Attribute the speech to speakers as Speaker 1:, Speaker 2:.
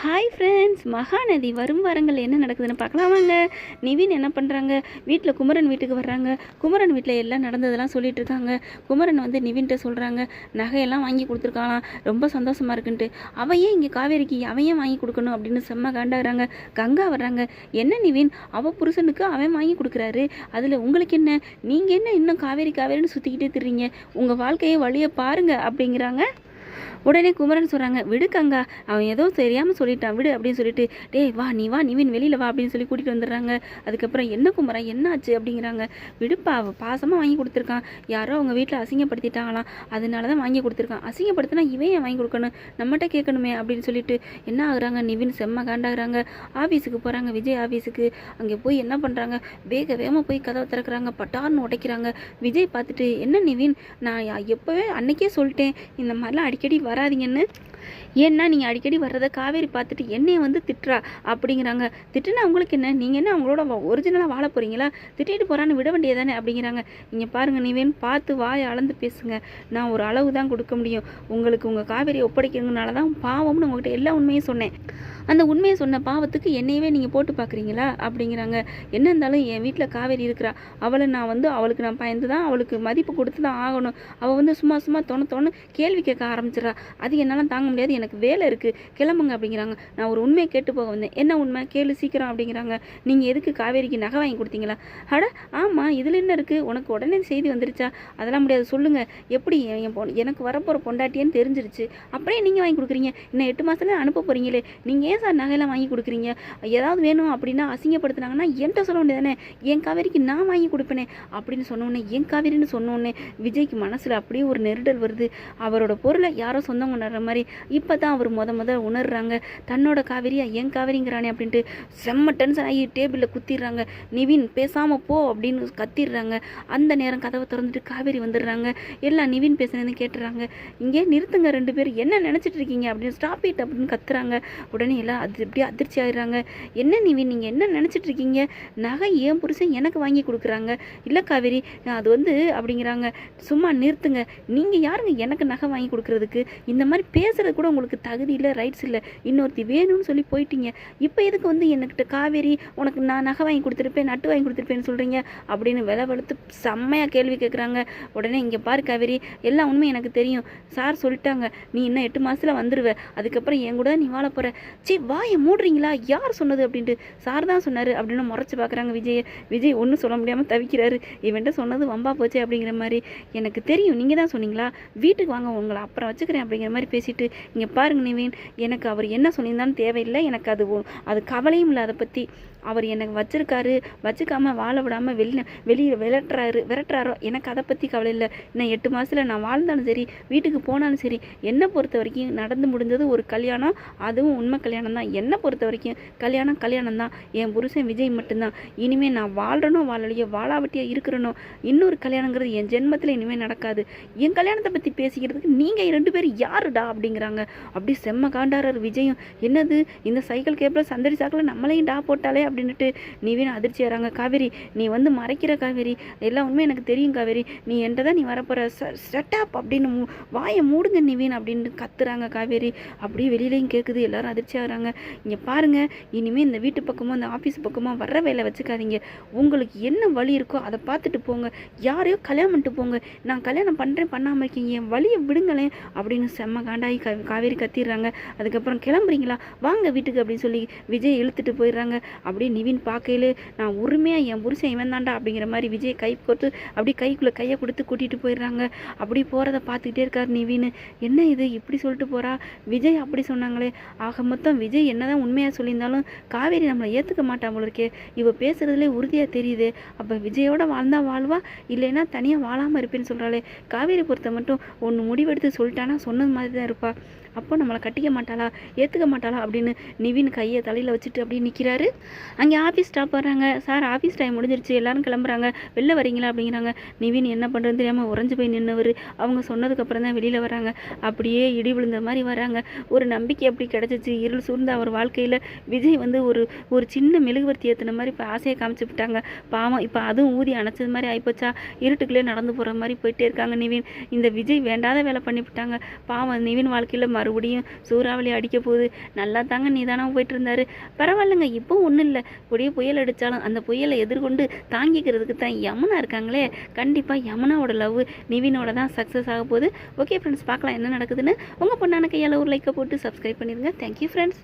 Speaker 1: Hi friends Mahanadi வரும் வாரங்கள் என்ன நடக்குதுன்னு பார்க்கலாம் வாங்க. நிவின் என்ன பண்ணுறாங்க வீட்டில் குமரன் வீட்டுக்கு வர்றாங்க. குமரன் வீட்டில் எல்லாம் நடந்ததெல்லாம் சொல்லிட்டு இருக்காங்க. குமரன் வந்து நிவின்கிட்ட சொல்கிறாங்க நகையெல்லாம் வாங்கி கொடுத்துருக்காங்களாம் ரொம்ப சந்தோஷமாக இருக்குன்ட்டு. அவன் ஏன் இங்கே காவேரிக்கு அவன் ஏன் வாங்கி கொடுக்கணும் அப்படின்னு செம்ம காண்டாகிறாங்க. கங்கா வர்றாங்க. என்ன நிவின்? அவள் புருஷனுக்கு அவன் வாங்கி கொடுக்குறாரு. அதில் உங்களுக்கு என்ன? நீங்கள் என்ன இன்னும் காவேரி காவேரின்னு சுற்றிக்கிட்டே திரிறீங்க உங்கள் வாழ்க்கையை வழியை பாருங்கள் அப்படிங்கிறாங்க. உடனே குமரன் சொல்கிறாங்க விடுக்கங்கா அவன் ஏதோ தெரியாமல் சொல்லிட்டான் விடு அப்படின்னு சொல்லிட்டு டேய் வா நீ வா நிவின் வெளியில் வா அப்படின்னு சொல்லி கூட்டிகிட்டு வந்துடுறாங்க. அதுக்கப்புறம் என்ன குமரன் என்ன ஆச்சு அப்படிங்கிறாங்க. விடுப்பா பாசமாக வாங்கி கொடுத்துருக்கான். யாரோ அவங்க வீட்டில் அசிங்கப்படுத்திட்டாங்களாம். அதனால தான் வாங்கி கொடுத்துருக்கான். அசிங்கப்படுத்தினா இவன் ஏன் வாங்கி கொடுக்கணும்? நம்மகிட்ட கேட்கணுமே அப்படின்னு சொல்லிட்டு என்ன ஆகுறாங்க? நிவின் செம்ம காண்டாகிறாங்க. ஆஃபீஸுக்கு போகிறாங்க விஜய் ஆஃபீஸுக்கு அங்கே போய் என்ன பண்ணுறாங்க வேக வேகமாக போய் கதவை திறக்கிறாங்க பட்டார்னு உடைக்கிறாங்க. விஜய் பார்த்துட்டு என்ன நிவின்? நான் எப்போவே அன்னைக்கே சொல்லிட்டேன். இந்த மாதிரிலாம் அடிக்கடி வராதீங்கன்னு ஏன்னா நீங்கள் அடிக்கடி வர்றதை காவேரி பார்த்துட்டு என்னையை வந்து திட்டுறா அப்படிங்கிறாங்க. திட்டுனா அவங்களுக்கு என்ன? நீங்கள் என்ன அவங்களோட ஒரிஜினலாக வாழ போகிறீங்களா திட்டிட்டு போகிறான்னு விட வேண்டியதானே அப்படிங்கிறாங்க. நீங்கள் பாருங்கள் நீவேன் பார்த்து வாய் அளந்து பேசுங்க. நான் ஒரு அளவு தான் கொடுக்க முடியும். உங்களுக்கு உங்கள் காவேரி ஒப்படைக்கிறதுனால தான் பாவம்னு உங்கள்கிட்ட எல்லா உண்மையும் சொன்னேன். அந்த உண்மையை சொன்ன பாவத்துக்கு என்னையவே நீங்கள் போட்டு பார்க்குறீங்களா? அப்படிங்கிறாங்க. என்ன இருந்தாலும் என் வீட்டில் காவேரி இருக்கிறா. அவளை நான் வந்து அவளுக்கு நான் பயந்து தான் அவளுக்கு மதிப்பு கொடுத்து தான் ஆகணும். அவள் வந்து சும்மா சும்மா தொண தொண கேள்வி கேட்க ஆரம்பிச்சிடறா. அது என்னால் தாங்க முடியாது எனக்கு வேலை இருக்குது கிளம்புங்க அப்படிங்கிறாங்க. நான் ஒரு உண்மையை கேட்டு போக வந்தேன். என்ன உண்மை? கேளு சீக்கிரம் அப்படிங்கிறாங்க. நீங்கள் எதுக்கு காவேரிக்கு நகை வாங்கி கொடுத்தீங்களா? அட ஆமாம் இதில் என்ன இருக்குது உனக்கு உடனே செய்தி வந்துருச்சா? அதெல்லாம் முடியாது சொல்லுங்கள் எப்படி என் பொ எனக்கு வரப்போகிற பொண்டாட்டியன்னு தெரிஞ்சிருச்சு. அப்படியே நீங்கள் வாங்கி கொடுக்குறீங்க. இன்னும் எட்டு மாதத்துல அனுப்ப போகிறீங்களே நீங்கள் ஏன் சார் நகையெல்லாம் வாங்கி கொடுக்குறீங்க? ஏதாவது வேணும் அப்படின்னா அசிங்கப்படுத்துனாங்கன்னா என்கிட்ட சொல்ல வேண்டியதானே என் காவேரிக்கு நான் வாங்கி கொடுப்பேனே அப்படின்னு சொன்னோன்னே என் காவேரின்னு சொன்னோன்னே விஜய்க்கு மனசில் அப்படியே ஒரு நெருடல் வருது. அவரோட பொருளை யாரோ சொந்தம் கொண்டாடுற மாதிரி இப்போ தான் அவர் முத முத உணர்றாங்க. தன்னோட காவேரியா என் காவேரிங்கிறானே? அப்படின்ட்டு செம்ம டென்ஷன் ஆகி டேபிளில் குத்திடுறாங்க. நிவின் பேசாமல் போ அப்படின்னு கத்திடுறாங்க. அந்த நேரம் கதவை திறந்துட்டு காவேரி வந்துடுறாங்க. எல்லாம் நிவின் பேசுனதுன்னு கேட்டுறாங்க. இங்கே நிறுத்துங்க ரெண்டு பேரும். என்ன நினச்சிட்டு இருக்கீங்க? அப்படின்னு ஸ்டாப் இட் அப்படின்னு கத்துறாங்க. உடனே எல்லாம் அது இப்படியே அதிர்ச்சி ஆயிடுறாங்க. என்ன நிவின் நீங்கள் என்ன நினச்சிட்டு இருக்கீங்க? நகை ஏன் புருஷன் எனக்கு வாங்கி கொடுக்குறாங்க? இல்லை காவேரி அது வந்து அப்படிங்கிறாங்க. சும்மா நிறுத்துங்க. நீங்கள் யாருங்க எனக்கு நகை வாங்கி கொடுக்குறதுக்கு? இந்த மாதிரி பேசுகிற பேசுறது கூட உங்களுக்கு தகுதி இல்லை ரைட்ஸ் இல்லை. இன்னொருத்தி வேணும்னு சொல்லி போயிட்டீங்க. இப்போ எதுக்கு வந்து என்கிட்ட காவேரி உனக்கு நான் நகை வாங்கி கொடுத்துருப்பேன் நட்டு வாங்கி கொடுத்துருப்பேன்னு சொல்கிறீங்க அப்படின்னு விலை வளர்த்து செம்மையாக கேள்வி கேட்குறாங்க உடனே இங்கே பாரு காவேரி எல்லா உண்மையும் எனக்கு தெரியும். சார் சொல்லிட்டாங்க நீ இன்னும் எட்டு மாதத்தில் வந்துடுவ அதுக்கப்புறம் என் கூட நீ வாழ போகிற சி வாயை மூடுறீங்களா? யார் சொன்னது அப்படின்ட்டு. சார் தான் சொன்னார் அப்படின்னு முறைச்சி பார்க்குறாங்க விஜய். விஜய் ஒன்றும் சொல்ல முடியாமல் தவிக்கிறாரு. இவன்ட்ட சொன்னது வம்பா போச்சு அப்படிங்கிற மாதிரி. எனக்கு தெரியும் நீங்கள் தான் சொன்னீங்களா? வீட்டுக்கு வாங்க உங்களை அப்புறம் வச்சுக்கிறேன் அப்படிங்கிற மாதிரி பேசிட்டு இங்கே பாருங்க நிவீன் எனக்கு அவர் என்ன சொல்லியிருந்தாலும் தேவையில்லை எனக்கு அது அது கவலையும் இல்லை அதை பற்றி அவர் எனக்கு வச்சிருக்காரு வச்சுக்காமல் வாழ விடாமல் வெளியில் வெளியே விளட்டுறாரு விரட்டுறாரோ? எனக்கு அதை பற்றி கவலை இல்லை. இன்னும் எட்டு மாதத்தில் நான் வாழ்ந்தாலும் சரி வீட்டுக்கு போனாலும் சரி என்னை பொறுத்த வரைக்கும் நடந்து முடிஞ்சது ஒரு கல்யாணம். அதுவும் உண்மை கல்யாணம் தான். என்னை பொறுத்த வரைக்கும் கல்யாணம் கல்யாணம் தான். என் புருஷன் விஜய் மட்டும்தான். இனிமேல் நான் வாழ்கிறனோ வாழலையோ வாழாவட்டியோ இருக்கிறனோ இன்னொரு கல்யாணங்கிறது என் ஜென்மத்தில் இனிமேல் நடக்காது. என் கல்யாணத்தை பற்றி பேசிக்கிறதுக்கு நீங்கள் ரெண்டு பேரும் யாருடா அப்படிங்கிறாங்க. அப்படி செம்ம காண்டாரர் விஜயும். என்னது? இந்த சைக்கிள் கேப்பில் சந்தடி சாக்கில் நம்மளையும் டா போட்டாலே அப்படின்னுட்டு நீவேணும் அதிர்ச்சி ஆகிறாங்க காவேரி நீ வந்து மறைக்கிற காவேரி. எல்லா உண்மையும் எனக்கு தெரியும் காவேரி. நீ என்கிட்ட தான் நீ வரப்போகிற செட்டப் அப்படின்னு மூ- வாயை மூடுங்க நிவீன் அப்படின்னு கத்துறாங்க காவேரி. அப்படியே வெளியிலையும் கேட்குது எல்லாரும் அதிர்ச்சி ஆகுறாங்க. இங்கே பாருங்கள் இனிமேல் இந்த வீட்டு பக்கமோ இந்த ஆஃபீஸ் பக்கமோ வர்ற வேலை வச்சுக்காதீங்க. உங்களுக்கு என்ன வழி இருக்கோ அதை பார்த்துட்டு போங்க. யாரையோ கல்யாணம் பண்ணிட்டு போங்க. நான் கல்யாணம் பண்ணுறேன் பண்ணாமல் இருக்கீங்க. என் வழியை விடுங்களேன் அப்படின்னு செம்ம காண்டாகி கா காவேரி கத்திடுறாங்க. அதுக்கப்புறம் கிளம்புறீங்களா? வாங்க வீட்டுக்கு அப்படின்னு சொல்லி விஜய் இழுத்துட்டு போயிடுறாங்க. அப்படியே நிவின் பார்க்கையிலே நான் உரிமையாக என் புருஷன் இவன் தாண்டா அப்படிங்கிற மாதிரி விஜய் கை கொடுத்து அப்படியே கைக்குள்ளே கையை கொடுத்து கூட்டிகிட்டு போயிடுறாங்க. அப்படி போகிறத பார்த்துக்கிட்டே இருக்கார் நிவின். என்ன இது? இப்படி சொல்லிட்டு போகிறா விஜய் அப்படி சொன்னாங்களே. ஆக மொத்தம் விஜய் என்னதான் உண்மையாக சொல்லியிருந்தாலும் காவேரி நம்மளை ஏற்றுக்க மாட்டான் போல இருக்கே. இவ பேசுறதுலே உறுதியாக தெரியுது. அப்போ விஜயோட வாழ்ந்தா வாழ்வா? இல்லைன்னா தனியாக வாழாமல் இருப்பேன்னு சொல்கிறாளே காவேரி பொறுத்த மட்டும் ஒன்று முடிவெடுத்து சொல்லிட்டானா சொன்னது மாதிரி தான் இருப்பா. அப்போ நம்மளை கட்டிக்க மாட்டாளா? ஏற்றுக்க மாட்டாளா? அப்படின்னு நிவின் கையை தலையில் வச்சுட்டு அப்படியே நிற்கிறாரு அங்கே ஆஃபீஸ் ஸ்டாப் வர்றாங்க. சார் ஆஃபீஸ் டைம் முடிஞ்சிருச்சு. எல்லாரும் கிளம்புறாங்க. வெளில வரீங்களா? அப்படிங்கிறாங்க. நிவின் என்ன பண்ணுறதுன்னு தெரியாமல் உறைஞ்சு போய் நின்னவர். அவங்க சொன்னதுக்கப்புறம் தான் வெளியில் வராங்க அப்படியே இடி விழுந்த மாதிரி வராங்க ஒரு நம்பிக்கை அப்படி கிடச்சிச்சு. இருள் சூழ்ந்த அவர் வாழ்க்கையில் விஜய் வந்து ஒரு ஒரு சின்ன மெழுகுவர்த்தி ஏற்றின மாதிரி இப்போ ஆசையை காமிச்சு விட்டாங்க. பாவம் இப்போ அதுவும் ஊதி அணைச்சது மாதிரி ஆகிப்போச்சா இருட்டுக்குள்ளே நடந்து போகிற மாதிரி போயிட்டே இருக்காங்க நிவின். இந்த விஜய் வேண்டாத வேலை பண்ணிவிட்டாங்க பாவம் நிவின் வாழ்க்கையில் மறுபடியும் சூறாவளி அடிக்க போகுது. நல்லா தாங்க நிதானம் போயிட்டு இருந்தார். பரவாயில்லைங்க. இப்போ ஒன்றும் இல்லை. கொடிய புயல் அடித்தாலும் அந்த புயலை எதிர்கொண்டு தாங்கிக்கிறதுக்கு தான் யமுனா இருக்காங்களே. கண்டிப்பாக யமுனாவோட லவ் நிவினோட தான் சக்ஸஸ் ஆக போகுது. ஓகே ஃப்ரெண்ட்ஸ் பார்க்கலாம் என்ன நடக்குதுன்னு. உங்கள் பொண்ணான கையால் ஒரு லைக்கை போட்டு சப்ஸ்கிரைப் பண்ணிடுங்க தேங்க்யூ ஃப்ரெண்ட்ஸ்